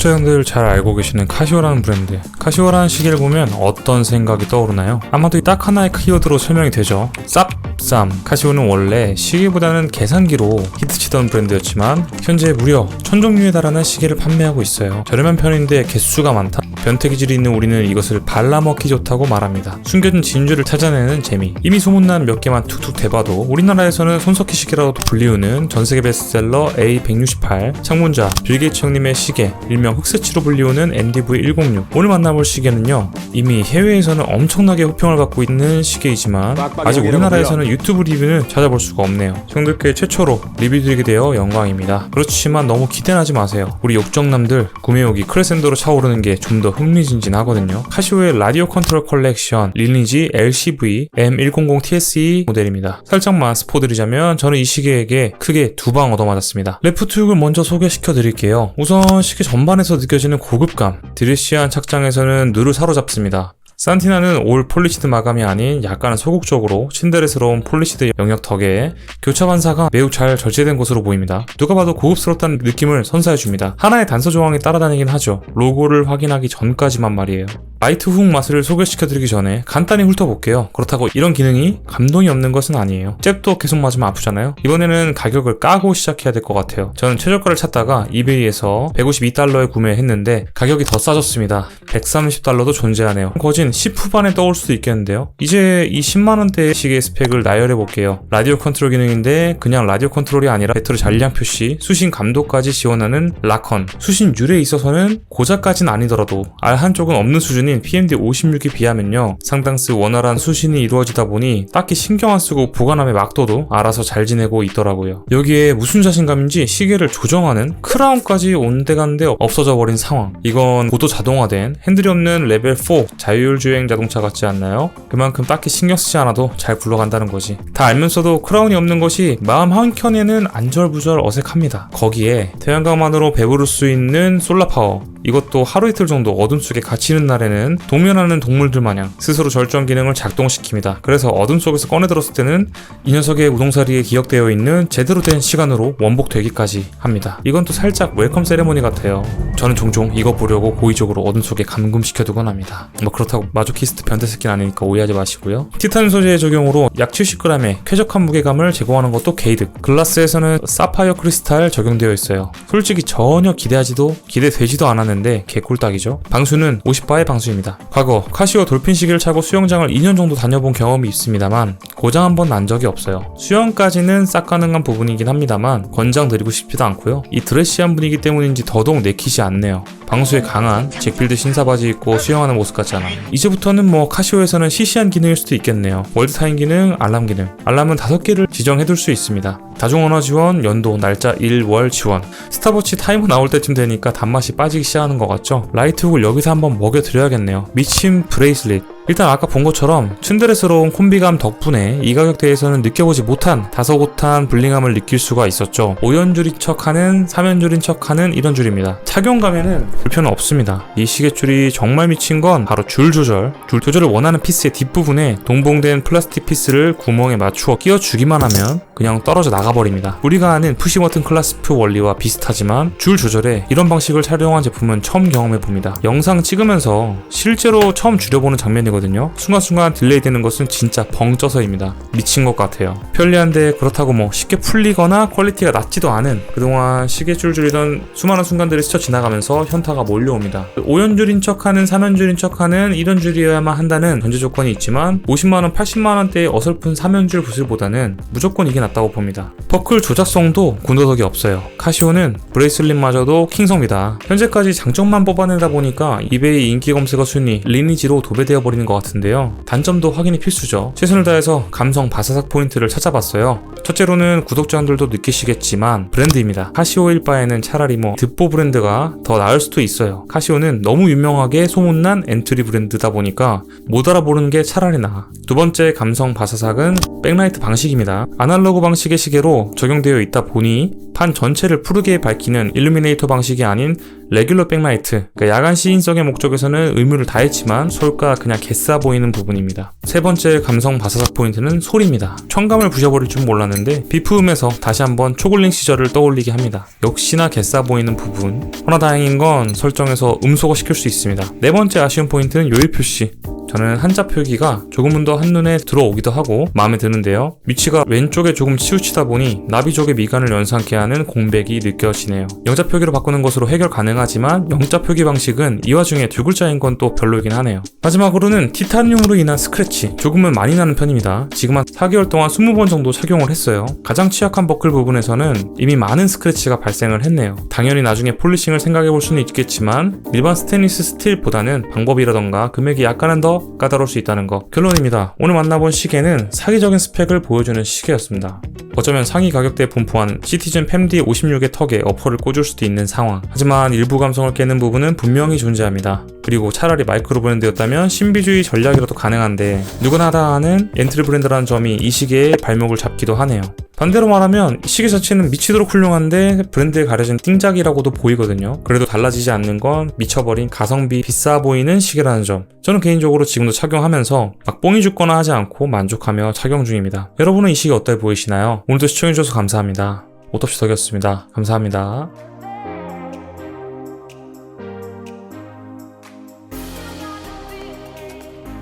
구독자분들 잘 알고 계시는 카시오라는 브랜드. 카시오라는 시계를 보면 어떤 생각이 떠오르나요? 아마도 이 딱 하나의 키워드로 설명이 되죠. 쌉쌈. 카시오는 원래 시계보다는 계산기로 히트치던 브랜드였지만 현재 무려 천 종류에 달하는 시계를 판매하고 있어요. 저렴한 편인데 개수가 많다. 변태 기질이 있는 우리는 이것을 발라먹기 좋다고 말합니다. 숨겨진 진주를 찾아내는 재미. 이미 소문난 몇 개만 툭툭 대봐도 우리나라에서는 손석희 시계라고도 불리우는 전세계 베스트셀러 A168, 창문자, 빌게이츠 형님의 시계, 일명 흑세치로 불리우는 NDV106. 오늘 만나볼 시계는요, 이미 해외에서는 엄청나게 호평을 받고 있는 시계이지만 아직 우리나라에서는 유튜브 리뷰는 찾아볼 수가 없네요. 형들께 최초로 리뷰 드리게 되어 영광입니다. 그렇지만 너무 기대하지 마세요. 우리 욕정남들 구매욕이 크레센도로 차오르는 게 좀 더 흥미진진하거든요. 카시오의 라디오 컨트롤 컬렉션 리니지 LCV M100 TSE E 모델입니다. 살짝만 스포 드리자면 저는 이 시계에게 크게 두 방 얻어맞았습니다. 레프트 훅을 먼저 소개시켜 드릴게요. 우선 시계 전반에 서 느껴지는 고급감, 드레시한 착장에서는 늘을 사로잡습니다. 산티나는 올 폴리시드 마감이 아닌 약간 소극적으로 신데레스러운 폴리시드 영역 덕에 교차 반사가 매우 잘 절제된 것으로 보입니다. 누가 봐도 고급스럽다는 느낌을 선사해줍니다. 하나의 단서 조항이 따라다니긴 하죠. 로고를 확인하기 전까지만 말이에요. 라이트 훅 맛을 소개시켜드리기 전에 간단히 훑어볼게요. 그렇다고 이런 기능이 감동이 없는 것은 아니에요. 잽도 계속 맞으면 아프잖아요. 이번에는 가격을 까고 시작해야 될 것 같아요. 저는 최저가를 찾다가 이베이에서 152달러에 구매했는데 가격이 더 싸졌습니다. 130달러도 존재하네요. 거진 10 후반에 떠올 수도 있겠는데요. 이제 이 10만원대 시계 스펙을 나열해 볼게요. 라디오 컨트롤 기능인데 그냥 라디오 컨트롤이 아니라 배터리 잔량 표시, 수신 감도까지 지원하는 라컨, 수신 율에 있어서는 고작까진 아니더라도 알 한쪽은 없는 수준 인 PMD 56에 비하면요. 상당수 원활한 수신이 이루어지다 보니 딱히 신경 안 쓰고 보관함의 막도도 알아서 잘 지내고 있더라고요. 여기에 무슨 자신감인지 시계를 조정하는 크라운까지 온데간데 없어져 버린 상황. 이건 고도 자동화된 핸들이 없는 레벨 4 자율주행 자동차 같지 않나요? 그만큼 딱히 신경 쓰지 않아도 잘 굴러간다는 거지. 다 알면서도 크라운이 없는 것이 마음 한켠에는 안절부절 어색합니다. 거기에 태양광만으로 배부를 수 있는 솔라 파워. 이것도 하루 이틀 정도 어둠 속에 갇히는 날에는 동면하는 동물들 마냥 스스로 절전 기능을 작동시킵니다. 그래서 어둠 속에서 꺼내 들었을 때는 이 녀석의 우동사리에 기억되어 있는 제대로 된 시간으로 원복되기까지 합니다. 이건 또 살짝 웰컴 세레모니 같아요. 저는 종종 이거 보려고 고의적으로 어둠 속에 감금시켜두곤 합니다. 뭐 그렇다고 마조키스트 변태새끼는 아니니까 오해하지 마시고요. 티탄 소재의 적용으로 약 70g의 쾌적한 무게감을 제공하는 것도 게이득. 글라스에서는 사파이어 크리스탈 적용되어 있어요. 솔직히 전혀 기대하지도 기대되지도 않았는 데 개꿀딱이죠. 방수는 50바의 방수입니다. 과거 카시오 돌핀 시계를 차고 수영장을 2년 정도 다녀본 경험이 있습니다만 고장 한 번 난 적이 없어요. 수영까지는 싹 가능한 부분이긴 합니다만 권장 드리고 싶지도 않고요. 이 드레시한 분위기 때문인지 더더욱 내키지 않네요. 방수에 강한 잭필드 신사 바지 입고 수영하는 모습 같잖아. 이제부터는 뭐 카시오에서는 시시한 기능일 수도 있겠네요. 월드 타임 기능, 알람 기능. 알람은 5개를 지정해둘 수 있습니다. 다중 언어 지원, 연도, 날짜, 일, 월 지원. 스타워치 타이머 나올 때쯤 되니까 단맛이 빠지기 시작하는 것 같죠? 라이트훅을 여기서 한번 먹여드려야겠네요. 미친 브레이슬릿. 일단 아까 본 것처럼 츤데레스러운 콤비감 덕분에 이 가격대에서는 느껴보지 못한 다소곳한 블링함을 느낄 수가 있었죠. 5연줄인 척하는 3연줄인 척하는 이런 줄입니다. 착용감에는 불편은 없습니다. 이 시계줄이 정말 미친 건 바로 줄 조절. 줄 조절을 원하는 피스의 뒷부분에 동봉된 플라스틱 피스를 구멍에 맞추어 끼워주기만 하면 그냥 떨어져 나가버립니다. 우리가 아는 푸시버튼 클라스프 원리와 비슷하지만 줄 조절에 이런 방식을 촬영한 제품은 처음 경험해봅니다. 영상 찍으면서 실제로 처음 줄여보는 장면이거든요. 순간순간 딜레이 되는 것은 진짜 벙쪄서입니다. 미친 것 같아요. 편리한데 그렇다고 뭐 쉽게 풀리거나 퀄리티가 낮지도 않은 그동안 시계줄 줄이던 수많은 순간들이 스쳐 지나가면서 현타가 몰려옵니다. 5연줄인 척하는 3연줄인 척하는 이런 줄이어야만 한다는 전제 조건이 있지만 50만원, 80만원대의 어설픈 3연줄 붓을보다는 무조건 이게 낫다고 봅니다. 버클 조작성도 군더더기 없어요. 카시오는 브레이슬릿마저도 킹성이다. 현재까지 장점만 뽑아내다 보니까 이베이 인기 검색어 순위 리니지로 도배되어 버리는 것 같은데요. 단점도 확인이 필수죠. 최선을 다해서 감성 바사삭 포인트를 찾아봤어요. 첫째로는 구독자분들도 느끼시겠지만 브랜드입니다. 카시오일 바에는 차라리 뭐 듣보 브랜드가 더 나을 수도 있어요. 카시오는 너무 유명하게 소문난 엔트리 브랜드다 보니까 못 알아보는 게 차라리 나아. 두 번째 감성 바사삭은 백라이트 방식입니다. 아날로그 방식의 시계로 적용되어 있다 보니 판 전체를 푸르게 밝히는 일루미네이터 방식이 아닌 레귤러 백라이트, 그러니까 야간 시인성의 목적에서는 의무를 다했지만 솔가 그냥 개싸 보이는 부분입니다. 세 번째 감성 바사삭 포인트는 소리입니다. 청감을 부셔버릴 줄 몰랐는데 비프음에서 다시 한번 초글링 시절을 떠올리게 합니다. 역시나 개싸 보이는 부분. 허나 다행인 건 설정에서 음소거 시킬 수 있습니다. 네 번째 아쉬운 포인트는 요일 표시. 저는 한자 표기가 조금은 더 한눈에 들어오기도 하고 마음에 드는데요. 위치가 왼쪽에 조금 치우치다 보니 나비족의 미간을 연상케 하는 공백이 느껴지네요. 영자 표기로 바꾸는 것으로 해결 가능하지만 영자 표기 방식은 이 와중에 두 글자인 건 또 별로이긴 하네요. 마지막으로는 티탄용으로 인한 스크래치 조금은 많이 나는 편입니다. 지금 한 4개월 동안 20번 정도 착용을 했어요. 가장 취약한 버클 부분에서는 이미 많은 스크래치가 발생을 했네요. 당연히 나중에 폴리싱을 생각해 볼 수는 있겠지만 일반 스테인리스 스틸보다는 방법이라던가 금액이 약간은 더 까다로울 수 있다는 거 결론입니다. 오늘 만나본 시계는 사기적인 스펙을 보여주는 시계였습니다. 어쩌면 상위 가격대에 분포한 시티즌 팸디 56의 턱에 어퍼를 꽂을 수도 있는 상황. 하지만 일부 감성을 깨는 부분은 분명히 존재합니다. 그리고 차라리 마이크로 브랜드였다면 신비주의 전략이라도 가능한데 누구나 다 아는 엔트리 브랜드라는 점이 이 시계의 발목을 잡기도 하네요. 반대로 말하면 이 시계 자체는 미치도록 훌륭한데 브랜드에 가려진 띵작이라고도 보이거든요. 그래도 달라지지 않는 건 미쳐버린 가성비 비싸 보이는 시계라는 점. 저는 개인적으로 지금도 착용하면서 막 뽕이 죽거나 하지 않고 만족하며 착용 중입니다. 여러분은 이 시계 어때 보이시나요? 오늘도 시청해주셔서 감사합니다. 옷없이 덕이었습니다. 감사합니다.